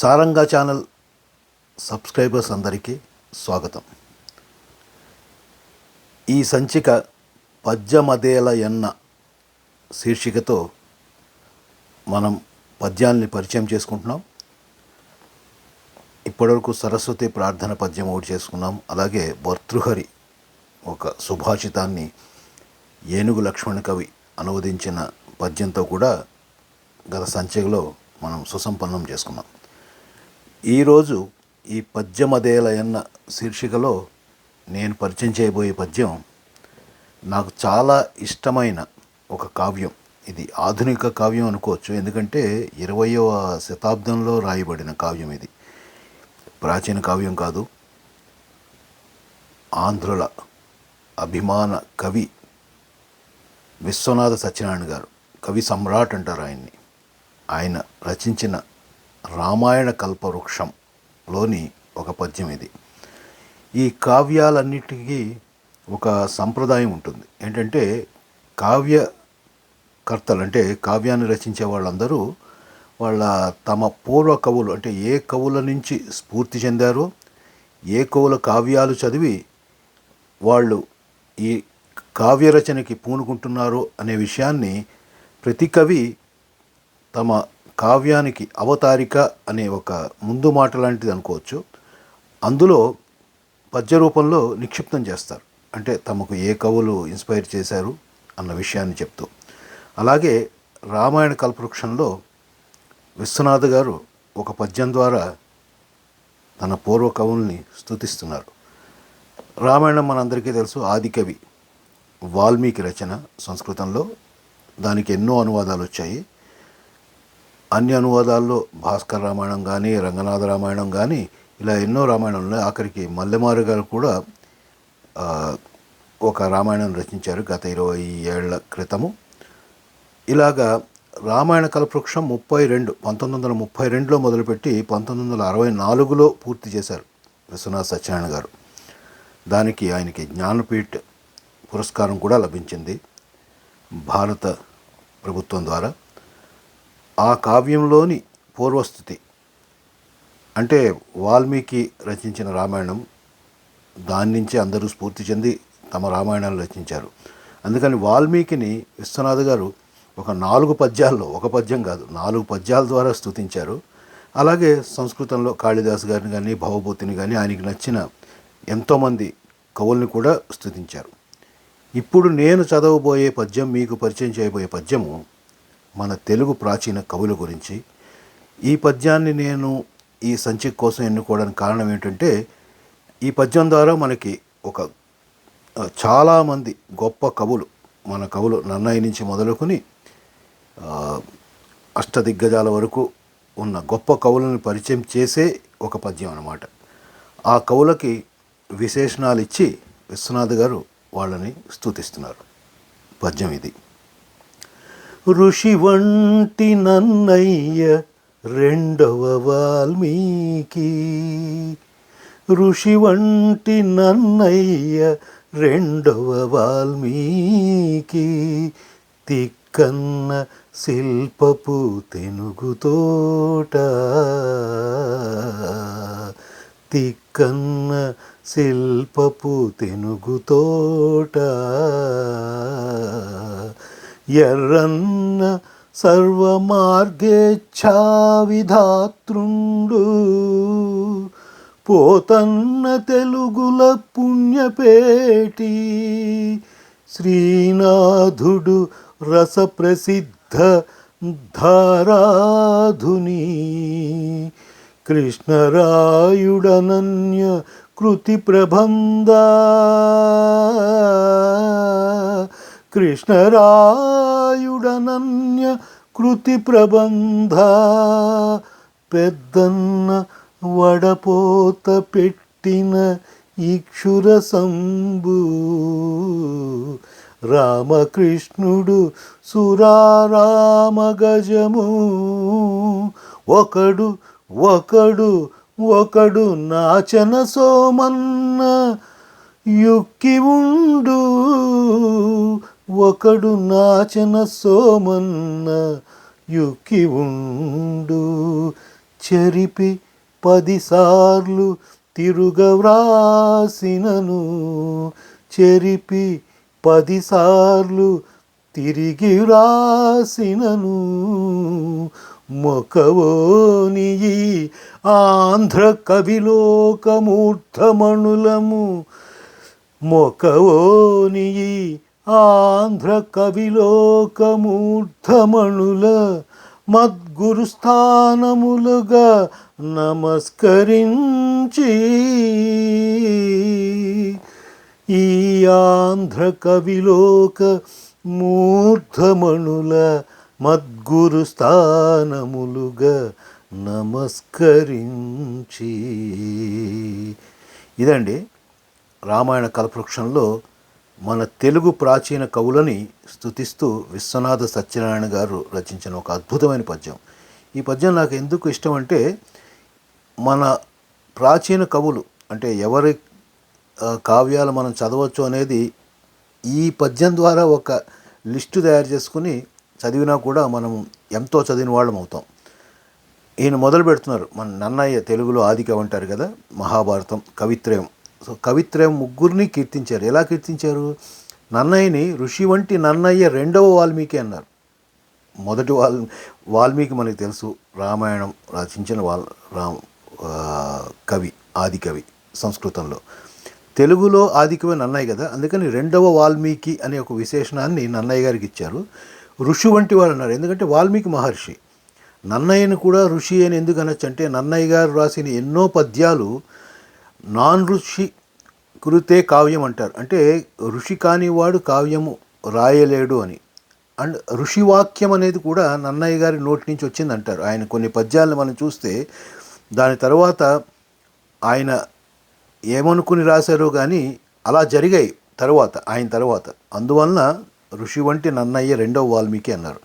సారంగా channel subscribers అందరికీ స్వాగతం. ఈ సంచిక పద్యమదేల ఎన్న శీర్షికతో మనం పద్యాల్ని పరిచయం చేసుకుంటున్నాం. ఇప్పటివరకు సరస్వతి ప్రార్థన పద్యం ఒకటి చేసుకున్నాం. అలాగే భర్తృహరి ఒక సుభాషితాన్ని ఏనుగు లక్ష్మణ కవి అనువదించిన పద్యంతో కూడా గత సంచికలో మనం సుసంపన్నం చేసుకున్నాం. ఈరోజు ఈ పద్యమదేలయన్న శీర్షికలో నేను పరిచయం చేయబోయే పద్యం నాకు చాలా ఇష్టమైన ఒక కావ్యం. ఇది ఆధునిక కావ్యం అనుకోవచ్చు. ఎందుకంటే ఇరవయవ శతాబ్దంలో రాయబడిన కావ్యం ఇది. ప్రాచీన కావ్యం కాదు. ఆంధ్రుల అభిమాన కవి విశ్వనాథ సత్యనారాయణ గారు కవి సమ్రాట్ అంటారు ఆయన్ని. ఆయన రచించిన రామాయణ కల్పవృక్షంలోని ఒక పద్యం ఇది. ఈ కావ్యాలన్నిటికీ ఒక సంప్రదాయం ఉంటుంది. ఏంటంటే కావ్యకర్తలు అంటే కావ్యాన్ని రచించే వాళ్ళందరూ వాళ్ళ తమ పూర్వ కవులు అంటే ఏ కవుల నుంచి స్ఫూర్తి చెందారో ఏ కవుల కావ్యాలు చదివి వాళ్ళు ఈ కావ్యరచనకి పూనుకుంటున్నారో పూనుకుంటున్నారు అనే విషయాన్ని ప్రతి కవి తమ కావ్యానికి అవతారిక అనే ఒక ముందు మాట లాంటిది అనుకోవచ్చు. అందులో పద్య రూపంలో నిక్షిప్తం చేస్తారు. అంటే తమకు ఏ కవులు ఇన్స్పైర్ చేశారు అన్న విషయాన్ని చెప్తూ. అలాగే రామాయణ కల్పవృక్షంలో విశ్వనాథ్ గారు ఒక పద్యం ద్వారా తన పూర్వ కవుల్ని స్తుతిస్తున్నారు. రామాయణం మనందరికీ తెలుసు ఆదికవి వాల్మీకి రచన సంస్కృతంలో. దానికి ఎన్నో అనువాదాలు వచ్చాయి. అన్ని అనువాదాల్లో భాస్కర్ రామాయణం కానీ రంగనాథ రామాయణం కానీ ఇలా ఎన్నో రామాయణంలో ఉన్నాయి ఆఖరికి మల్లెమారు గారు కూడా ఒక రామాయణం రచించారు గత ఇరవై ఏళ్ళ క్రితము. ఇలాగా రామాయణ కల్పవృక్షం ముప్పై రెండు పంతొమ్మిది వందల ముప్పై రెండులో మొదలుపెట్టి పంతొమ్మిది వందల అరవై నాలుగులో పూర్తి చేశారు విశ్వనాథ్ సత్యనారాయణ గారు. దానికి ఆయనకి జ్ఞానపీఠ్ పురస్కారం కూడా లభించింది భారత ప్రభుత్వం ద్వారా. ఆ కావ్యంలోని పూర్వస్థితి. అంటే వాల్మీకి రచించిన రామాయణం దాని నుంచి అందరూ స్ఫూర్తి చెంది తమ రామాయణాలు రచించారు. అందుకని వాల్మీకిని విశ్వనాథ్ గారు ఒక నాలుగు పద్యాల్లో ఒక పద్యం కాదు నాలుగు పద్యాల ద్వారా స్తుతించారు. అలాగే సంస్కృతంలో కాళిదాస్ గారిని కానీ భవభూతిని కానీ ఆయనకి నచ్చిన ఎంతోమంది కవుల్ని కూడా స్థుతించారు ఇప్పుడు నేను చదవబోయే పద్యం మీకు పరిచయం చేయబోయే పద్యము మన తెలుగు ప్రాచీన కవుల గురించి. ఈ పద్యాన్ని నేను ఈ సంచిక కోసం ఎన్నుకోవడానికి కారణం ఏంటంటే ఈ పద్యం ద్వారా మనకి ఒక చాలామంది గొప్ప కవులు మన కవులు నన్నయ్య నుంచి మొదలుకొని అష్టదిగ్గజాల వరకు ఉన్న గొప్ప కవులను పరిచయం చేసే ఒక పద్యం అన్నమాట. ఆ కవులకి విశేషణాలు ఇచ్చి విశ్వనాథ్ గారు వాళ్ళని స్థుతిస్తున్నారు పద్యం ఇది. ఋషి వంటి నన్నయ్య రెండవ వాల్మీకి. ఋషి వంటి నన్నయ్య రెండవ వాల్మీకి. తిక్కన్న శిల్పపు తెనుగుతోట తిక్కన్న శిల్పపు తెనుగుతోట ఎర్రన్న సర్వమార్గేచ్ఛావిధాతృండు పోతన్న తెలుగుల పుణ్యపేటి. శ్రీనాథుడు రసప్రసిద్ధ ధారాధుని. కృష్ణరాయుడనన్య కృతి ప్రబంధ. కృష్ణరాయుడనన్య కృతి ప్రబంధ పెద్దన్న వడపోత పెట్టిన ఇక్షుర సంబు రామకృష్ణుడు సురారామ గజము ఒకడు ఒకడు ఒకడు నాచన సోమన్న యుక్కి ఉండు. ఒకడు నాచన సోమన్న యుక్కి ఉండు. చెరిపి పదిసార్లు తిరుగవ్రాసినను చెరిపి పదిసార్లు తిరిగి వ్రాసినను. మొకవోని ఆంధ్ర కవిలోకమూర్ధమణులము మొకవోని ఆంధ్ర కవిలోకమూర్ధమణుల మద్గురుస్థానములుగా నమస్కరించి ఈ ఆంధ్ర కవిలోక మూర్ధమణుల మద్గురు స్థానములుగా నమస్కరించి. ఇదండి రామాయణ కల్పవృక్షంలో మన తెలుగు ప్రాచీన కవులని స్తుతిస్తూ విశ్వనాథ సత్యనారాయణ గారు రచించిన ఒక అద్భుతమైన పద్యం. ఈ పద్యం నాకు ఎందుకు ఇష్టం అంటే మన ప్రాచీన కవులు అంటే ఎవరి కావ్యాలు మనం చదవచ్చు అనేది ఈ పద్యం ద్వారా ఒక లిస్టు తయారు చేసుకుని చదివినా కూడా మనం ఎంతో చదివిన వాళ్ళం అవుతాం. ఈయన మొదలు పెడుతున్నారు మన నన్నయ్య తెలుగులో ఆదికవి అంటారు కదా మహాభారతం కవిత్రయం. సో కవిత్రయం ముగ్గురిని కీర్తించారు. ఎలా కీర్తించారు? నన్నయ్యని ఋషి వంటి నన్నయ్య రెండవ వాల్మీకి అన్నారు. మొదటి వాల్ వాల్మీకి మనకి తెలుసు రామాయణం రచించిన వాల్ రామ్ కవి ఆది కవి సంస్కృతంలో. తెలుగులో ఆదికవి నన్నయ్య కదా అందుకని రెండవ వాల్మీకి అనే ఒక విశేషణాన్ని నన్నయ్య గారికి ఇచ్చారు. ఋషి వంటి వారు అన్నారు ఎందుకంటే వాల్మీకి మహర్షి. నన్నయ్యను కూడా ఋషి అని ఎందుకు అనొచ్చు అంటే నన్నయ్య గారు రాసిన ఎన్నో పద్యాలు నాన్ ఋషి కురితే కావ్యం అంటారు. అంటే ఋషి కానివాడు కావ్యము రాయలేడు అని. అండ్ ఋషి వాక్యం అనేది కూడా నన్నయ్య గారి నోటి నుంచి వచ్చింది అంటారు. ఆయన కొన్ని పద్యాలను మనం చూస్తే దాని తర్వాత ఆయన ఏమనుకుని రాశారో కానీ అలా జరిగాయి తర్వాత ఆయన తర్వాత. అందువలన ఋషి వంటి నన్నయ్య రెండవ వాల్మీకి అన్నారు.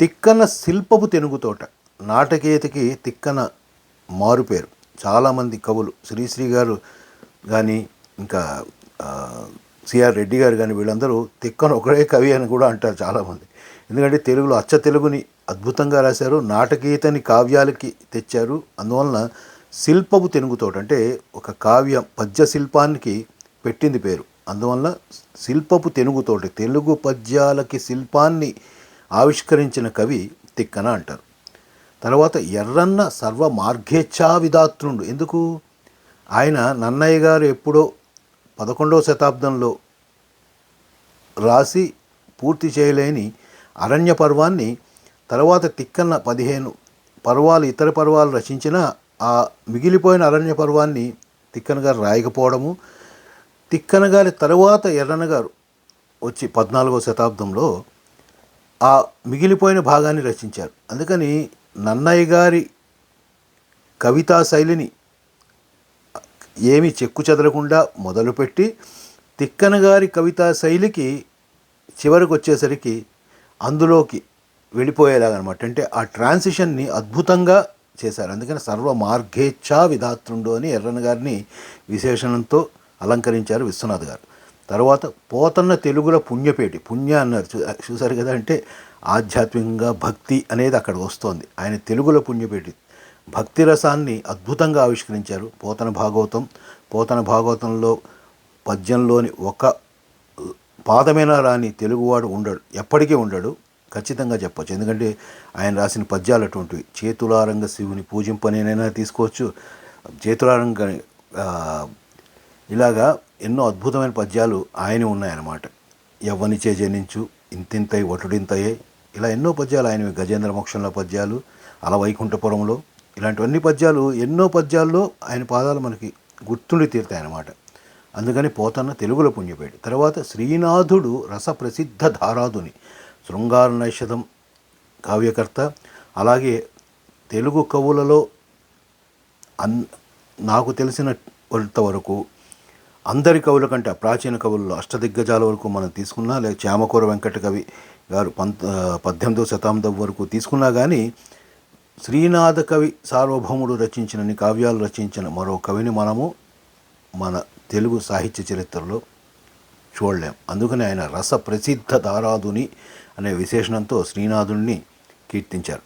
తిక్కన శిల్పపు తెనుగుతోట నాటకీయతకి తిక్కన మారుపేరు. చాలామంది కవులు శ్రీశ్రీ గారు కానీ ఇంకా సిఆర్ రెడ్డి గారు కానీ వీళ్ళందరూ తిక్కన ఒకడే కవి అని కూడా అంటారు చాలామంది. ఎందుకంటే తెలుగులో అచ్చ తెలుగుని అద్భుతంగా రాశారు నాటకీయతని కావ్యాలకి తెచ్చారు. అందువలన శిల్పపు తెలుగుతోట అంటే ఒక కావ్య పద్య శిల్పానికి పెట్టింది పేరు. అందువలన శిల్పపు తెలుగుతోటి తెలుగు పద్యాలకి శిల్పాన్ని ఆవిష్కరించిన కవి తిక్కన అంటారు. తర్వాత ఎర్రన్న సర్వ మార్గేచ్ఛా విధాతృండు ఎందుకు? ఆయన నన్నయ్య గారు ఎప్పుడో పదకొండవ శతాబ్దంలో రాసి పూర్తి చేయలేని అరణ్య పర్వాన్ని తర్వాత తిక్కన్న పదిహేను పర్వాలు ఇతర పర్వాలు రచించిన ఆ మిగిలిపోయిన అరణ్య పర్వాన్ని తిక్కన గారు రాయకపోవడము తిక్కన గారి తర్వాత ఎర్రన్న గారు వచ్చి పద్నాలుగో శతాబ్దంలో ఆ మిగిలిపోయిన భాగాన్ని రచించారు. అందుకని నన్నయ్య గారి కవితా శైలిని ఏమి చెక్కు చెదరకుండా మొదలుపెట్టి తిక్కన గారి కవితా శైలికి చివరికి వచ్చేసరికి అందులోకి వెళ్ళిపోయేలాగనమాట. అంటే ఆ ట్రాన్సిషన్ని అద్భుతంగా చేశారు. అందుకని సర్వ మార్గేచ్ఛా విధాతృండు అని ఎర్రన్న గారిని విశేషణంతో అలంకరించారు విశ్వనాథ్ గారు. తర్వాత పోతన్న తెలుగుల పుణ్యపేటి పుణ్య అన్నారు. చూ చూసారు కదా అంటే ఆధ్యాత్మికంగా భక్తి అనేది అక్కడ వస్తోంది. ఆయన తెలుగులో పుణ్యపేటి భక్తి రసాన్ని అద్భుతంగా ఆవిష్కరించారు. పోతన భాగవతం. పోతన భాగవతంలో పద్యంలోని ఒక పాదమైనా రాని తెలుగువాడు ఉండడు. ఎప్పటికీ ఉండడు. ఖచ్చితంగా చెప్పచ్చు. ఎందుకంటే ఆయన రాసిన పద్యాలు అటువంటివి. చేతులారంగ శివుని పూజింపనేనైనా తీసుకోవచ్చు. చేతులారంగ ఇలాగా ఎన్నో అద్భుతమైన పద్యాలు ఆయన ఉన్నాయన్నమాట. ఎవ్వనిచే జనించు ఇంతింతై వటుడింతయే ఇలా ఎన్నో పద్యాలు ఆయనవి. గజేంద్ర మోక్షంలో పద్యాలు అలా వైకుంఠపురంలో ఇలాంటివన్నీ పద్యాలు ఎన్నో పద్యాల్లో ఆయన పాదాలు మనకి గుర్తుండి తీరుతాయన్నమాట. అందుకని పోతన్న తెలుగులో పుణ్యపేటి. తర్వాత శ్రీనాథుడు రస ప్రసిద్ధ ధారాదుని శృంగార నైషధం కావ్యకర్త అలాగే తెలుగు కవులలో అన్ నాకు తెలిసినంత వరకు అందరి కవుల కంటే ప్రాచీన కవుల్లో అష్టదిగ్గజాల వరకు మనం తీసుకున్నా లేక చామకూర వెంకట కవి గారు పంత పద్దెనిమిదవ శతాబ్దం వరకు తీసుకున్నా కానీ శ్రీనాథ కవి సార్వభౌముడు రచించిన కావ్యాలు రచించిన మరో కవిని మనము మన తెలుగు సాహిత్య చరిత్రలో చూడలేం. అందుకని ఆయన రస ప్రసిద్ధ దారాదుని అనే విశేషణంతో శ్రీనాథుణ్ణి కీర్తించారు.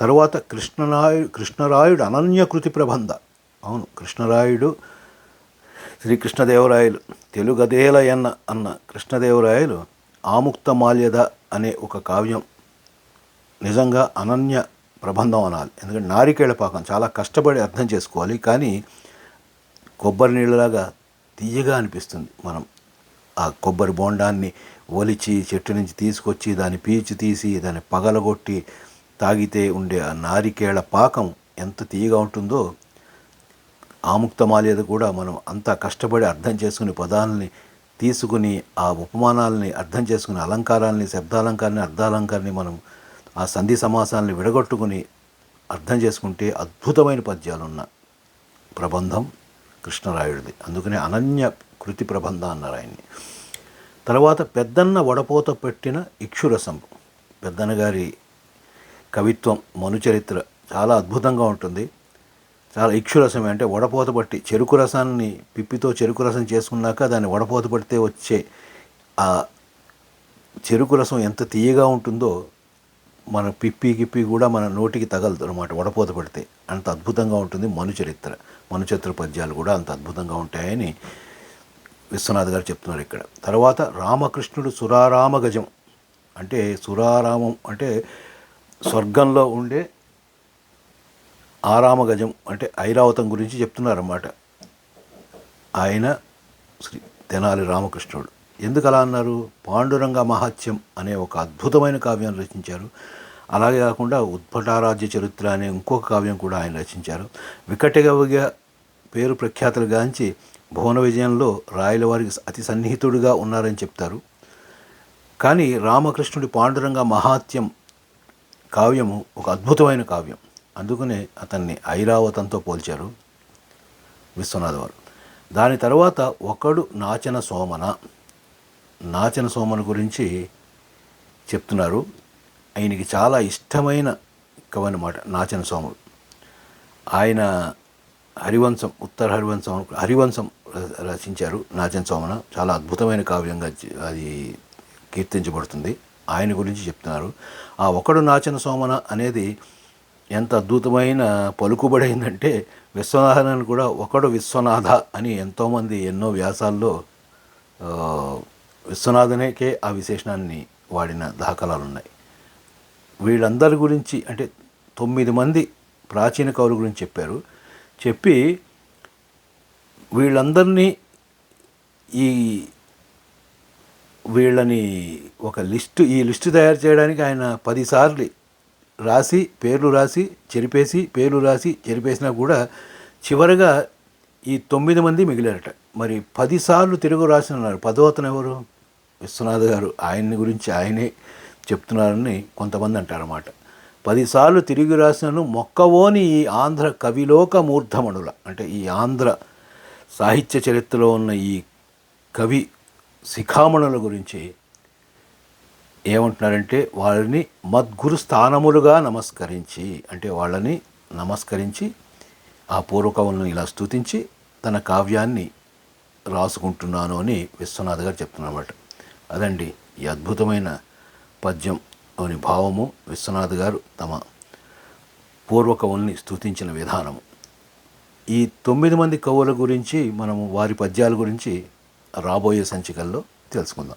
తరువాత కృష్ణరాయు కృష్ణరాయుడు అనన్యకృతి ప్రబంధ. అవును కృష్ణరాయుడు శ్రీకృష్ణదేవరాయలు తెలుగదేలయన్న అన్న కృష్ణదేవరాయలు ఆముక్త మాల్యద అనే ఒక కావ్యం నిజంగా అనన్య ప్రబంధం అనాలి. ఎందుకంటే నారికేళ పాకం చాలా కష్టపడి అర్థం చేసుకోవాలి. కానీ కొబ్బరి నీళ్ళలాగా తీయగా అనిపిస్తుంది మనం. ఆ కొబ్బరి బోండాన్ని ఒలిచి చెట్టు నుంచి తీసుకొచ్చి దాన్ని పీచు తీసి దాన్ని పగలగొట్టి తాగితే ఉండే ఆ నారికేళ పాకం ఎంత తీయగా ఉంటుందో ఆముక్తమాల్యద కూడా మనం అంత కష్టపడి అర్థం చేసుకుని పదాలని తీసుకుని ఆ ఉపమానాలని అర్థం చేసుకుని అలంకారాలని శబ్దాలంకారాన్ని అర్థాలంకారాన్ని మనం ఆ సంధి సమాసాలని విడగొట్టుకుని అర్థం చేసుకుంటే అద్భుతమైన పద్యాలు ఉన్న ప్రబంధం కృష్ణరాయుడిది. అందుకనే అనన్య కృతి ప్రబంధ అన్నారు ఆయన్ని. తర్వాత పెద్దన్న వడపోత పెట్టిన ఇక్షురసం. పెద్దన్న గారి కవిత్వం మనుచరిత్ర చాలా అద్భుతంగా ఉంటుంది. చాలా ఇక్షురసం అంటే వడపోత పట్టి చెరుకు రసాన్ని పిప్పితో చెరుకు రసం చేసుకున్నాక దాన్ని వడపోత పడితే వచ్చే ఆ చెరుకు రసం ఎంత తీయగా ఉంటుందో మన పిప్పి గిప్పి కూడా మన నోటికి తగలదు అనమాట వడపోత పడితే. అంత అద్భుతంగా ఉంటుంది మనుచరిత్ర మనుచరిత్ర పద్యాలు కూడా అంత అద్భుతంగా ఉంటాయని విశ్వనాథ్ గారు చెప్తున్నారు ఇక్కడ. తర్వాత రామకృష్ణుడు సురారామ గజం అంటే సురారామం అంటే స్వర్గంలో ఉండే ఆరామగజం అంటే ఐరావతం గురించి చెప్తున్నారన్నమాట. ఆయన శ్రీ తెనాలి రామకృష్ణుడు. ఎందుకు అలా అన్నారు? పాండురంగ మహాత్యం అనే ఒక అద్భుతమైన కావ్యాన్ని రచించారు. అలాగే కాకుండా ఉద్భటారాజ్య చరిత్ర అనే ఇంకొక కావ్యం కూడా ఆయన రచించారు. వికటగవిగా పేరు ప్రఖ్యాతులు గాంచి భువన విజయంలో రాయల వారికి అతి సన్నిహితుడిగా ఉన్నారని చెప్తారు. కానీ రామకృష్ణుడి పాండురంగ మహాత్యం కావ్యము ఒక అద్భుతమైన కావ్యం. అందుకనే అతన్ని ఐరావతంతో పోల్చారు విశ్వనాథ్ వారు దాని తర్వాత ఒకడు నాచన సోమన నాచన సోమన గురించి చెప్తున్నారు. ఆయనకి చాలా ఇష్టమైన కవి అన్నమాట నాచన సోముడు ఆయన హరివంశం ఉత్తర హరివంశం హరివంశం ర- రచించారు నాచన సోమన. చాలా అద్భుతమైన కావ్యంగా అది కీర్తించబడుతుంది. ఆయన గురించి చెప్తున్నారు. ఆ ఒకడు నాచన సోమన అనేది ఎంత అద్భుతమైన పలుకుబడైందంటే విశ్వనాథనని కూడా ఒకడు విశ్వనాథ అని ఎంతోమంది ఎన్నో వ్యాసాల్లో విశ్వనాథనేకే ఆ విశేషణాన్ని వాడిన దాఖలాలు ఉన్నాయి వీళ్ళందరి గురించి అంటే తొమ్మిది మంది ప్రాచీన కవుల గురించి చెప్పారు. చెప్పి వీళ్ళందరినీ ఈ వీళ్ళని ఒక లిస్టు ఈ లిస్టు తయారు చేయడానికి ఆయన పదిసార్లు రాసి పేర్లు రాసి చెరిపేసి పేర్లు రాసి చెరిపేసినా కూడా చివరగా ఈ తొమ్మిది మంది మిగిలారట. మరి పదిసార్లు తిరుగు రాసినారు పదో అతను ఎవరు? విశ్వనాథ్ గారు. ఆయన్ని గురించి ఆయనే చెప్తున్నారని కొంతమంది అంటారన్నమాట. పదిసార్లు తిరిగి రాసినను మొక్కవోని ఈ ఆంధ్ర కవిలోక మూర్ధమణుల అంటే ఈ ఆంధ్ర సాహిత్య చరిత్రలో ఉన్న ఈ కవి శిఖామణుల గురించి ఏమంటున్నారంటే వాళ్ళని మద్గురు స్థానములుగా నమస్కరించి అంటే వాళ్ళని నమస్కరించి ఆ పూర్వకవులను ఇలా స్తుతించి తన కావ్యాన్ని రాసుకుంటున్నాను అని విశ్వనాథ్ గారు చెప్తున్నమాట. అదండి ఈ అద్భుతమైన పద్యంలోని భావము విశ్వనాథ్ గారు తమ పూర్వకవుల్ని స్తుతించిన విధానము. ఈ తొమ్మిది మంది కవుల గురించి మనము వారి పద్యాల గురించి రాబోయే సంచికల్లో తెలుసుకుందాం.